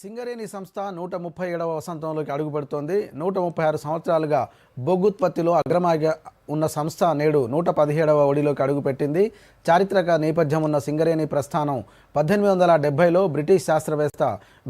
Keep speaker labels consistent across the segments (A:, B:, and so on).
A: సింగరేణి సంస్థ నూట ముప్పై ఏడవ వసంతంలోకి అడుగుపెడుతోంది. నూట ముప్పై ఆరు సంవత్సరాలుగా బొగ్గుత్పత్తిలో అగ్రమాగా ఉన్న సంస్థ నేడు నూట పదిహేడవ ఒడిలోకి అడుగుపెట్టింది. చారిత్రక నేపథ్యం ఉన్న సింగరేణి ప్రస్థానం పద్దెనిమిది వందల డెబ్బైలో బ్రిటిష్ శాస్త్రవేత్త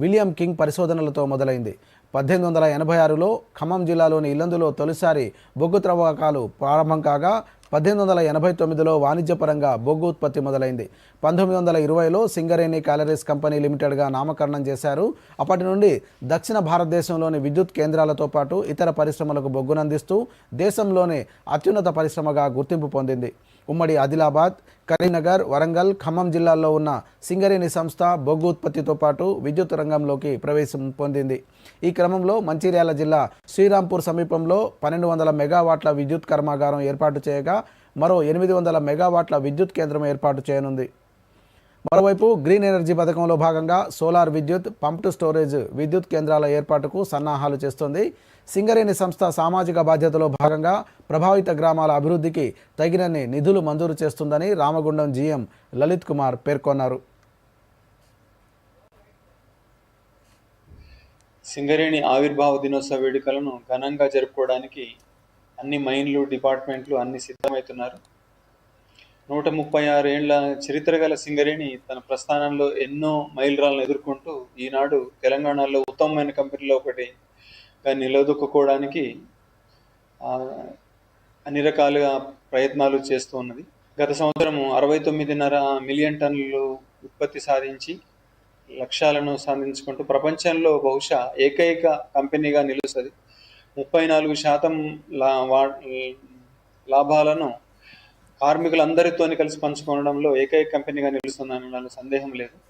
A: విలియం కింగ్ పరిశోధనలతో మొదలైంది. పద్దెనిమిది వందల ఎనభై ఆరులో ఖమ్మం జిల్లాలోని ఇల్లందులో తొలిసారి బొగ్గు త్రవ్వకాలు ప్రారంభం కాగా పద్దెనిమిది వందల ఎనభై తొమ్మిదిలో వాణిజ్యపరంగా బొగ్గు ఉత్పత్తి మొదలైంది. పంతొమ్మిది వందల ఇరవైలో సింగరేణి క్యాలరీస్ కంపెనీ లిమిటెడ్గా నామకరణం చేశారు. అప్పటి నుండి దక్షిణ భారతదేశంలోని విద్యుత్ కేంద్రాలతో పాటు ఇతర పరిశ్రమలకు బొగ్గునందిస్తూ దేశంలోనే అత్యున్నత పరిశ్రమగా గుర్తింపు పొందింది. ఉమ్మడి ఆదిలాబాద్ కరీంనగర్ వరంగల్ ఖమ్మం జిల్లాల్లో ఉన్న సింగరేణి సంస్థ బొగ్గు ఉత్పత్తితో పాటు విద్యుత్ రంగంలోకి ప్రవేశం పొందింది. ఈ క్రమంలో మంచిర్యాల జిల్లా శ్రీరాంపూర్ సమీపంలో పన్నెండు వందల మెగావాట్ల విద్యుత్ కర్మాగారం ఏర్పాటు చేయగా మరో ఎనిమిది వందల మెగావాట్ల విద్యుత్ కేంద్రం ఏర్పాటు చేయనుంది. మరోవైపు గ్రీన్ ఎనర్జీ పథకంలో భాగంగా సోలార్ విద్యుత్ పంప్డ్ స్టోరేజ్ విద్యుత్ కేంద్రాల ఏర్పాటుకు సన్నాహాలు చేస్తోంది. సింగరేణి సంస్థ సామాజిక బాధ్యతలో భాగంగా ప్రభావిత గ్రామాల అభివృద్ధికి తగినన్ని నిధులు మంజూరు చేస్తుందని రామగుండం జీఎం లలిత్ కుమార్ పేర్కొన్నారు.
B: సింగరేణి ఆవిర్భావ దినోత్సవ వేడుకలను ఘనంగా జరుపుకోవడానికి అన్ని మైన్లు డిపార్ట్మెంట్లు అన్ని సిద్ధమవుతున్నారు. నూట ముప్పై ఆరు ఏళ్ళ చరిత్ర గల సింగరేణి తన ప్రస్థానంలో ఎన్నో మైలురాలను ఎదుర్కొంటూ ఈనాడు తెలంగాణలో ఉత్తమమైన కంపెనీలో ఒకటిగా నిలదొక్కుకోవడానికి అన్ని రకాలుగా ప్రయత్నాలు చేస్తూ ఉన్నది. గత సంవత్సరం అరవై తొమ్మిదిన్నర మిలియన్ టన్నులు ఉత్పత్తి సాధించి లక్ష్యాలను సాధించుకుంటూ ప్రపంచంలో బహుశా ఏకైక కంపెనీగా నిలుస్తుంది. ముప్పై నాలుగు శాతం లా వా- లాభాలను కార్మికులందరితో కలిసి పంచుకోవడంలో ఏకైక కంపెనీగా నిలుస్తుందని సందేహం లేదు.